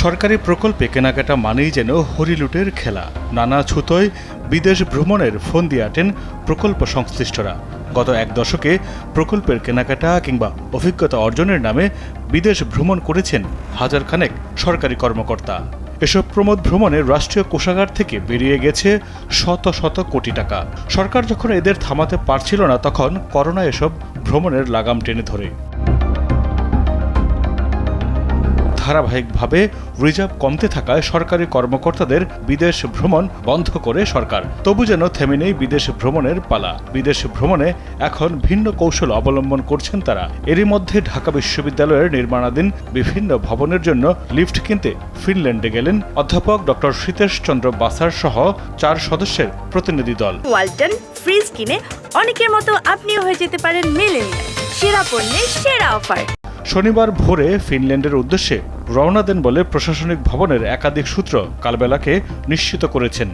সরকারি প্রকল্পে কেনাকাটা মানেই যেন হরিলুটের খেলা। নানা ছুতোয় বিদেশ ভ্রমণের ফোন দিয়ে আটেন প্রকল্প সংশ্লিষ্টরা। গত এক দশকে প্রকল্পের কেনাকাটা কিংবা অভিজ্ঞতা অর্জনের নামে বিদেশ ভ্রমণ করেছেন হাজার খানেক সরকারি কর্মকর্তা। এসব প্রমোদ ভ্রমণে রাষ্ট্রীয় কোষাগার থেকে বেরিয়ে গেছে শত শত কোটি টাকা। সরকার যখন এদের থামাতে পারছিল না, তখন করোনা এসব ভ্রমণের লাগাম টেনে ধরে। ধারাবাহিকভাবে রিজার্ভ কমতে থাকায় সরকারি কর্মকর্তাদের বিদেশ ভ্রমণ বন্ধ করে সরকার। তবু যেন থেমে নেই বিদেশ ভ্রমণের পালা। বিদেশ ভ্রমণে এখন ভিন্ন কৌশল অবলম্বন করছেন তারা। এরই মধ্যে ঢাকা বিশ্ববিদ্যালয়ের নির্মাণাধীন বিভিন্ন ভবনের জন্য লিফট কিনতে ফিনল্যান্ডে গেলেন অধ্যাপক ডক্টর সীতেশ চন্দ্র বাসার সহ চার সদস্যের প্রতিনিধি দল। ওয়ালটন ফ্রিজ কিনে অনেকের মতো আপনিও হয়ে যেতে পারেন মিলেনিয়াল। সেরা পণ্যের সেরা অফার। শনিবার ভোরে ফিনল্যান্ডের উদ্দেশ্যে রওনা দেন বলে প্রশাসনিক ভবনের একাধিক সূত্র কালবেলাকে নিশ্চিত করেছেন।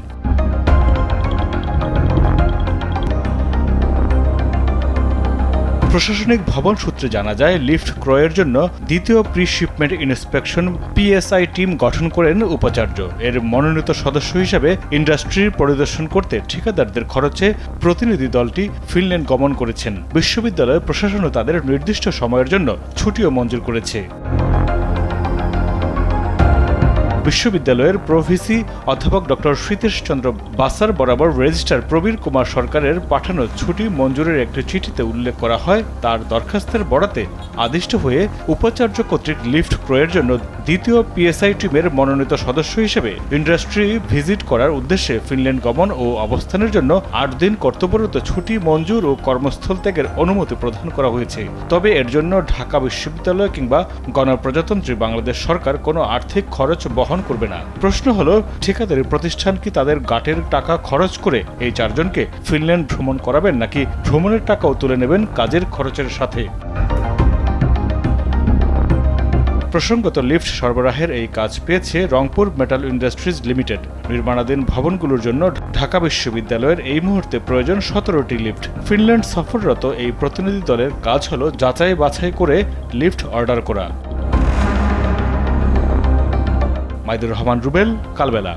প্রশাসনিক ভবন সূত্রে জানা যায়, লিফট ক্রয়ের জন্য দ্বিতীয় pre shipment inspection PSI team গঠন করেন উপাচার্য। এর মনোনীত সদস্য হিসাবে ইন্ডাস্ট্রি পরিদর্শন করতে ঠিকাদারদের খরচে প্রতিনিধি দলটি ফিনল্যান্ড গমন করেছেন। বিশ্ববিদ্যালয় প্রশাসনও তাদের নির্দিষ্ট সময়ের জন্য ছুটিও মঞ্জুর করেছে। বিশ্ববিদ্যালয়ের প্রভিসি অধ্যাপক ডক্টর সীতেশ চন্দ্র বাসার বরাবর রেজিস্ট্রার প্রবীর কুমার সরকারের পাঠানো ছুটি মঞ্জুরের একটি চিঠিতে উল্লেখ করা হয়। তার দরখাস্তের বরাতে আদিষ্ট হয়ে উপাচার্য কর্তৃক লিফট ক্রয়ের জন্য দ্বিতীয় পিএসআই টিমের মনোনীত সদস্য হিসেবে ইন্ডাস্ট্রি ভিজিট করার উদ্দেশ্যে ফিনল্যান্ড গমন ও অবস্থানের জন্য আট দিন কর্তব্যরত ছুটি, মঞ্জুর ও কর্মস্থল ত্যাগের অনুমতি প্রদান করা হয়েছে। তবে এর জন্য ঢাকা বিশ্ববিদ্যালয় কিংবা গণপ্রজাতন্ত্রী বাংলাদেশ সরকার কোনো আর্থিক খরচ বহন করবে না। প্রশ্ন হলো, ঠিকাদারি প্রতিষ্ঠান কি তাদের গাটের টাকা খরচ করে এই চারজনকে ফিনল্যান্ড ভ্রমণ করাবেন, নাকি ভ্রমণের টাকাও তুলে নেবেন কাজের খরচের সাথে? প্রসঙ্গত, লিফট সরবরাহের এই কাজ পেয়েছে রংপুর মেটাল ইন্ডাস্ট্রিজ লিমিটেড। নির্মাণাধীন ভবনগুলোর জন্য ঢাকা বিশ্ববিদ্যালয়ের এই মুহূর্তে প্রয়োজন সতেরোটি লিফট। ফিনল্যান্ড সফররত এই প্রতিনিধি দলের কাজ হল যাচাই বাছাই করে লিফট অর্ডার করা। মাইদুর রহমান রুবেল কালবেলা।